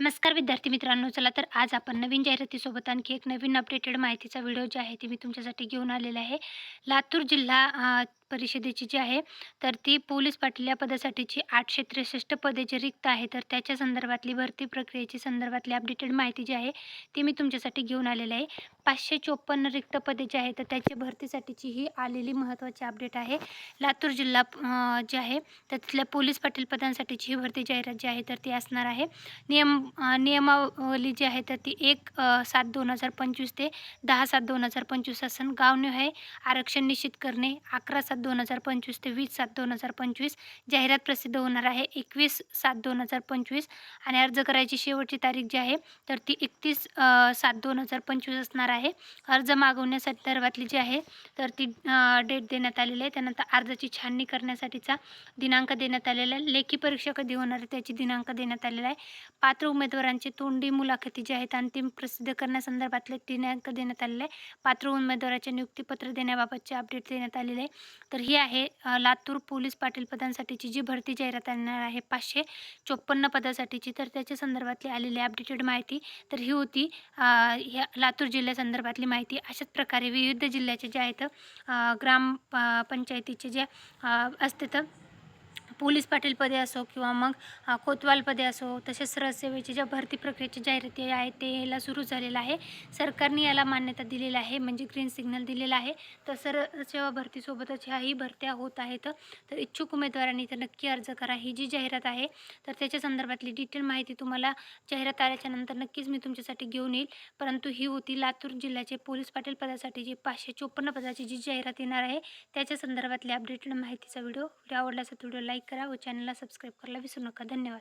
नमस्कार विद्यार्थी मित्रांनो चला तर आज आपण नवीन जाहिरातीसोबत आणखी एक नवीन अपडेटेड माहितीचा व्हिडिओ जे आहे ते मी तुमच्यासाठी घेऊन आलेला आहे. लातूर जिल्हा परिषदेची जी आहे तर ती पोलीस पाटील या पदासाठीची आठशे त्रेसष्ट पदे जे रिक्त आहे तर त्याच्या संदर्भातली भरती प्रक्रियेची संदर्भातली अपडेटेड माहिती जी आहे ती मी तुमच्यासाठी घेऊन आलेली आहे. पाचशे चोपन्न रिक्त पदे जे आहे तर त्याची भरतीसाठीची ही आलेली महत्त्वाची अपडेट आहे. लातूर जिल्हा जे आहे तर तिथल्या पोलीस पाटील पदांसाठीची ही भरती जाहिरात जी आहे तर ती असणार आहे. नियम नियमावली जी आहे तर ती एक सात दोन हजार पंचवीस ते दहा सात दोन हजार पंचवीस असून गावनिहाय आरक्षण निश्चित करणे अकरा सात दोन हजार पंचवीस ते वीस सात दोन हजार पंचवीस जाहिरात प्रसिद्ध होणार आहे. एकवीस सात दोन हजार पंचवीस आणि अर्ज करायची शेवटची तारीख जी आहे तर ती एकतीस सात दोन हजार पंचवीस असणार आहे. अर्ज मागवण्यासंदर्भातली जी आहे तर ती डेट देण्यात आलेली आहे. त्यानंतर अर्जाची छाननी करण्यासाठीचा दिनांक देण्यात आलेला आहे. लेखी परीक्षा कधी होणार आहे त्याची दिनांक देण्यात आलेला आहे. पात्र उमेदवारांची तोंडी मुलाखती जी आहेत अंतिम प्रसिद्ध करण्यासंदर्भातले दिनांक देण्यात आलेले आहे. पात्र उमेदवाराचे नियुक्तीपत्र देण्याबाबतचे अपडेट देण्यात आलेले आहे. तर ही आहे लातूर पोलीस पाटील पदांसाठीची जी भरती जाहिरात आणणार आहे पाचशे चोपन्न पदासाठीची तर त्याच्या संदर्भातली आलेली अपडेटेड माहिती तर ही होती ह्या लातूर जिल्ह्यासंदर्भातली माहिती. अशाच प्रकारे विविध जिल्ह्याचे जे आहेत ग्राम प- पंचायतीचे जे असते तर पोलीस पाटीलपदे असो किंवा मग कोतवालपदे असो तसेच सरसेवेची ज्या भरती प्रक्रियेची जाहिराती आहे ते याला सुरू झालेलं आहे. सरकारने याला मान्यता दिलेली आहे म्हणजे ग्रीन सिग्नल दिलेला आहे. तर सरसेवा भरतीसोबतच ह्याही भरत्या होत आहेत. तर इच्छुक उमेदवारांनी तर नक्की अर्ज करा. ही जी जाहिरात आहे तर त्याच्या संदर्भातली डिटेल माहिती तुम्हाला जाहिरात आल्याच्यानंतर नक्कीच मी तुमच्यासाठी घेऊन येईल. परंतु ही होती लातूर जिल्ह्याचे पोलीस पाटील पदासाठी जी पाचशे चोपन्न पदाची जी जाहिरात येणार आहे त्याच्या संदर्भातली अपडेटेड माहितीचा व्हिडिओ. व्हिडिओ आवडला असेल व्हिडिओ लाईक करा व चॅनलला सबस्क्राईब करायला विसरू नका. धन्यवाद.